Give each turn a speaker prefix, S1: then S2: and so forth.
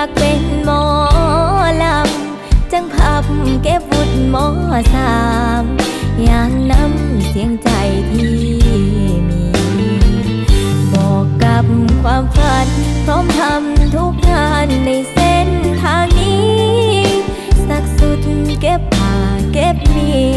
S1: ากเป็นหมอลำ จังพับเก็บวุฒิหมอสามอย่างน้ำเสียงใจที่มี บอกกับความฝัน พร้อมทำทุกงานในเส้นทางนี้ สักสุดเก็บผ่าเก็บมี